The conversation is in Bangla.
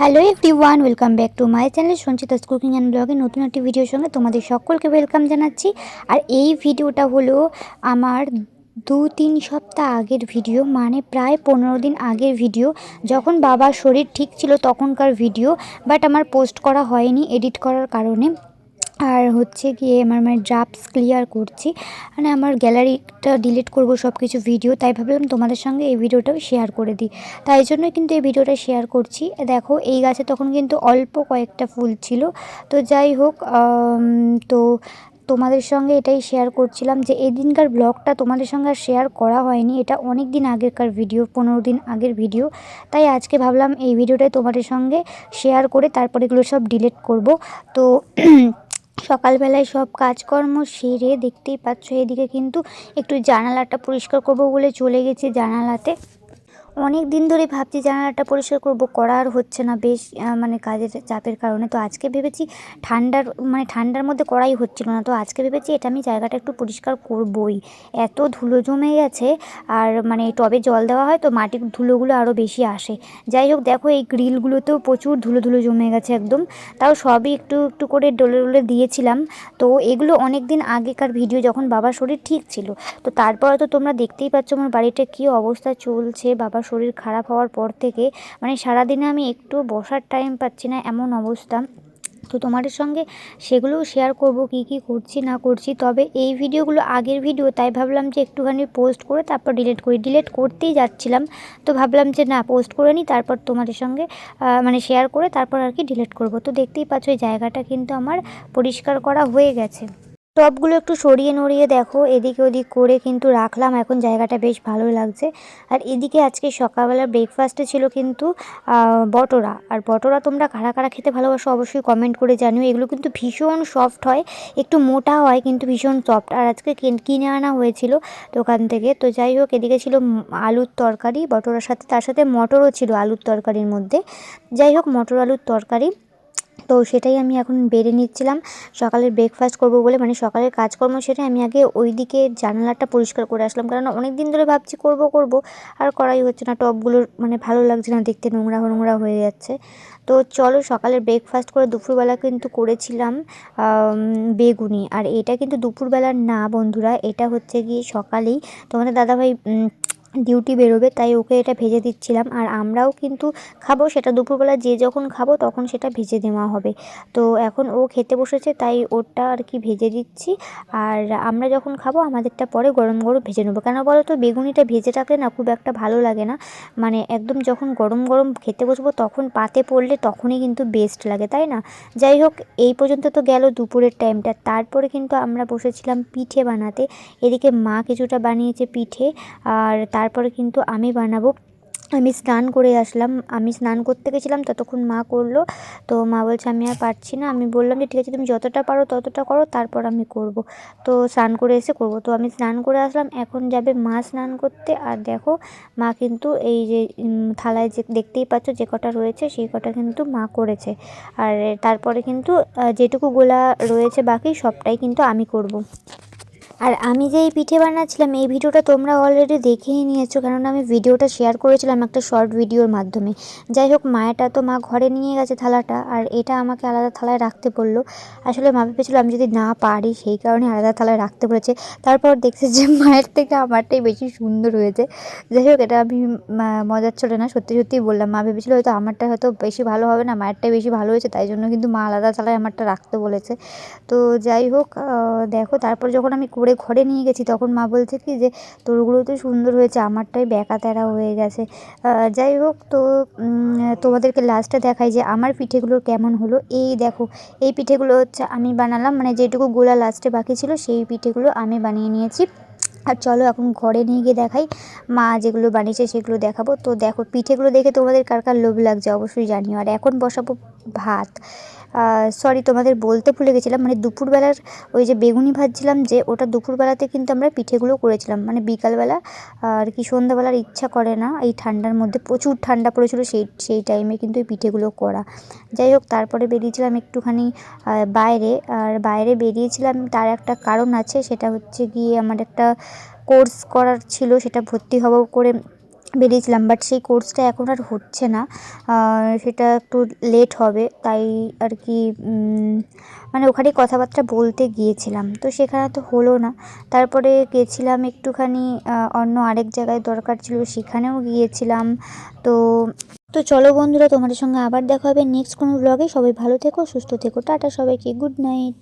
Hello everyone welcome back to my channel Sanchita's cooking and ব্লগে নতুন একটি ভিডিওর সঙ্গে তোমাদের সকলকে ওয়েলকাম জানাচ্ছি। আর এই ভিডিওটা হলো আমার দু তিন সপ্তাহ আগের ভিডিও মানে প্রায় পনেরো দিন আগের ভিডিও যখন বাবার শরীর ঠিক ছিল তখনকার ভিডিও বাট আমার পোস্ট করা হয়নি এডিট করার কারণে। আর হচ্ছে গিয়ে আমার মানে ড্রাফটস ক্লিয়ার করছি। মানে আমার গ্যালারিটা ডিলিট করব সব কিছু ভিডিও তাই ভাবলাম তোমাদের সঙ্গে এই ভিডিওটাও শেয়ার করে দিই। তাই জন্য কিন্তু এই ভিডিওটা শেয়ার করছি। দেখো, এই গাছে তখন কিন্তু অল্প কয়েকটা ফুল ছিল। তো যাই হোক তো তোমাদের সঙ্গে এটাই শেয়ার করছিলাম যে এই দিনকার ব্লগটা তোমাদের সঙ্গে আর শেয়ার করা হয়নি। এটা অনেক দিন আগেরকার ভিডিও পনেরো দিন আগের ভিডিও তাই আজকে ভাবলাম এই ভিডিওটাই তোমাদের সঙ্গে শেয়ার করে তারপর এগুলো সব ডিলিট করব। তো সকালবেলায় সব কাজকর্ম সেরে দেখতেই পাচ্ছ, এদিকে কিন্তু একটু জানালাটা পরিষ্কার করব বলে চলে গেছি জানালাতে। অনেক দিন ধরে ভাবছি জানালাটা পরিষ্কার করব। করা আর হচ্ছে না, বেশ মানে কাজের চাপের কারণে। তো আজকে ভেবেছি ঠান্ডার মানে ঠান্ডার মধ্যে করাই হচ্ছিল না। তো আজকে ভেবেছি এটা আমি জায়গাটা একটু পরিষ্কার করবই। এত ধুলো জমে গেছে আর মানে টবে জল দেওয়া হয়, তো মাটির ধুলোগুলো আরও বেশি আসে। যাই হোক, দেখো এই গ্রিলগুলোতেও প্রচুর ধুলো ধুলো জমে গেছে একদম। তাও সবই একটু একটু করে ডলে ডলে দিয়েছিলাম। তো এগুলো অনেক দিন আগেকার ভিডিও যখন বাবার শরীর ঠিক ছিল, তো তারপরে তো তোমরা দেখতেই পাচ্ছ আমার বাড়িটা কী অবস্থা চলছে, বাবার শরীর খারাপ হওয়ার পর থেকে মানে সারাদিনে আমি একটু বসার টাইম পাচ্ছি না এমন অবস্থা। তো তোমাদের সঙ্গে সেগুলোও শেয়ার করব, কি কি করছি, না করছি। তবে এই ভিডিওগুলো আগের ভিডিও তাই ভাবলাম যে একটুখানি পোস্ট করে তারপর ডিলিট করি। ডিলিট করতেই যাচ্ছিলাম, তো ভাবলাম যে না পোস্ট করে নিই তারপর তোমাদের সঙ্গে মানে শেয়ার করে তারপর আর কি ডিলিট করব। তো দেখতেই পাচ্ছ ওই জায়গাটা কিন্তু আমার পরিষ্কার করা হয়ে গেছে। টবগুলো একটু সরিয়ে নড়িয়ে দেখো, এদিকে ওদিক করে কিন্তু রাখলাম, এখন জায়গাটা বেশ ভালো লাগছে। আর এদিকে আজকে সকালবেলা ব্রেকফাস্টে ছিল কিন্তু বটরা। আর বটরা তোমরা কারা কারা খেতে ভালোবাসো অবশ্যই কমেন্ট করে জানিও। এগুলো কিন্তু ভীষণ সফট হয়, একটু মোটা হয়, কিন্তু ভীষণ সফট আর আজকে কিনে আনা হয়েছিল দোকান থেকে। তো যাই হোক, এদিকে ছিল আলুর তরকারি, বটরার সাথে, তার সাথে মটরও ছিল আলুর তরকারির মধ্যে। যাই হোক, মটর আলুর তরকারি। তো সেটাই আমি এখন বেড়ে নিচ্ছিলাম। সকালের ব্রেকফাস্ট করব বলে মানে সকালের কাজকর্ম সেরে আমি আগে ওই দিকে জানালাটা পরিষ্কার করে আসলাম। কারণ অনেক দিন ধরে ভাবছি করব করব, আর করাই হচ্ছে না। টবগুলোর মানে ভালো লাগছে না দেখতে, নোংরা নোংরা হয়ে যাচ্ছে। তো চলো সকালের ব্রেকফাস্ট করে দুপুরবেলা কিন্তু করেছিলাম বেগুনি। আর এটা কিন্তু দুপুরবেলার না বন্ধুরা, এটা হচ্ছে গিয়ে সকালেই তোমাদের দাদাভাই ডিউটি বেরোবে, তাই ওকে এটা ভেজে দিচ্ছিলাম। আর আমরাও কিন্তু খাব, সেটা দুপুরবেলা যে যখন খাব তখন সেটা ভেজে দেওয়া হবে। তো এখন ও খেতে বসেছে, তাই ওটা আর কি ভেজে দিচ্ছি। আর আমরা যখন খাব, আমাদেরটা পরে গরম গরম ভেজে নেব। কেন বলো তো, বেগুনিটা ভেজে রাখলে না খুব একটা ভালো লাগে না। মানে একদম যখন গরম গরম খেতে বসবো, তখন পাতে পড়লে তখনই কিন্তু বেস্ট লাগে, তাই না? যাই হোক, এই পর্যন্ত তো গেল দুপুরের টাইমটা তারপরে কিন্তু আমরা বসেছিলাম পিঠে বানাতে। এদিকে মা কিছুটা বানিয়েছে পিঠে। আর তারপরে কিন্তু আমি বানাবো। আমি স্নান করে আসলাম। আমি স্নান করতে গেছিলাম, ততক্ষণ মা করল। তো মা বলছে, আমি আর পারছি না। আমি বললাম যে, ঠিক আছে, তুমি যতটা পারো ততটা করো, তারপর আমি করব। তো স্নান করে এসে করব। তো আমি স্নান করে আসলাম। এখন যাবে মা স্নান করতে। আর দেখো, মা কিন্তু এই যে থালায় যে, দেখতেই পাচ্ছ যে কটা রয়েছে, সেই কটা কিন্তু মা করেছে। আর তারপরে কিন্তু যেটুকু গোলা রয়েছে বাকি, সবটাই কিন্তু আমি করব। আর আমি যে এই পিঠে বানাচ্ছিলাম, এই ভিডিওটা তোমরা অলরেডি দেখেই নিয়েছো, কেননা আমি ভিডিওটা শেয়ার করেছিলাম একটা শর্ট ভিডিওর মাধ্যমে। যাই হোক মায়েরটা তো মা ঘরে নিয়ে গেছে থালাটা, আর এটা আমাকে আলাদা থালায় রাখতে বলল। আসলে মা ভেবেছিল আমি যদি না পারি, সেই কারণে আলাদা থালায় রাখতে বলেছে। তারপর দেখছে যে মায়ের থেকে আমারটাই বেশি সুন্দর হয়েছে। যাই হোক, এটা আমি মজার ছিল না, সত্যি সত্যিই বললাম। মা ভেবেছিল হয়তো আমারটা হয়তো বেশি ভালো হবে না, মায়েরটাই বেশি ভালো হয়েছে, তাই জন্য কিন্তু মা আলাদা থালায় আমারটা রাখতে বলেছে। তো যাই হোক দেখো, তারপর যখন আমি করে ঘরে নিয়ে গেছি। তখন মা বলছে কি যে, তোরগুলো তো সুন্দর হয়েছে, আমারটাই ব্যাকা তেরা হয়ে গেছে। যাই হোক, তো তোমাদেরকে লাস্টে দেখাই যে, আমার পিঠেগুলো কেমন হলো। এই দেখো, এই পিঠেগুলো হচ্ছে আমি বানালাম মানে যেটুকু গোলা লাস্টে বাকি ছিল, সেই পিঠেগুলো আমি বানিয়ে নিয়েছি। আর চলো এখন ঘরে নিয়ে গিয়ে দেখাই, মা যেগুলো বানিয়েছে সেগুলো দেখাবো। তো দেখো, পিঠেগুলো দেখে তোমাদের কার কার লোভ লাগছে অবশ্যই জানিও। আর এখন বসাবো ভাত। সরি তোমাদের বলতে ভুলে গেছিলাম মানে দুপুরবেলার ওই যে বেগুনি ভাজছিলাম যে, ওটা দুপুরবেলাতে কিন্তু আমরা পিঠেগুলো করেছিলাম। মানে বিকালবেলা, আর কি সন্ধ্যাবেলার ইচ্ছা করে না, এই ঠান্ডার মধ্যে প্রচুর ঠান্ডা পড়েছিল সেই সেই টাইমে কিন্তু এই পিঠেগুলো করা। যাই হোক, তারপরে বেরিয়েছিলাম একটুখানি বাইরে, আর বাইরে বেরিয়েছিলাম, তার একটা কারণ আছে, সেটা হচ্ছে গিয়ে আমার একটা কোর্স করার ছিল, সেটা ভর্তি হব করে বেরিয়েছিলাম বাট সেই কোর্সটা এখন আর হচ্ছে না। সেটা একটু লেট হবে, তাই আর কি মানে ওখানে কথাবার্তা বলতে গিয়েছিলাম। তো সেখানে তো হলো না। তারপরে গেছিলাম একটুখানি অন্য আরেক জায়গায় দরকার ছিল, সেখানেও গিয়েছিলাম। তো তো চলো বন্ধুরা, তোমাদের সঙ্গে আবার দেখা হবে নেক্সট কোনো ব্লগে সবাই ভালো থেকো, সুস্থ থেকো, টাটা সবাইকে গুড নাইট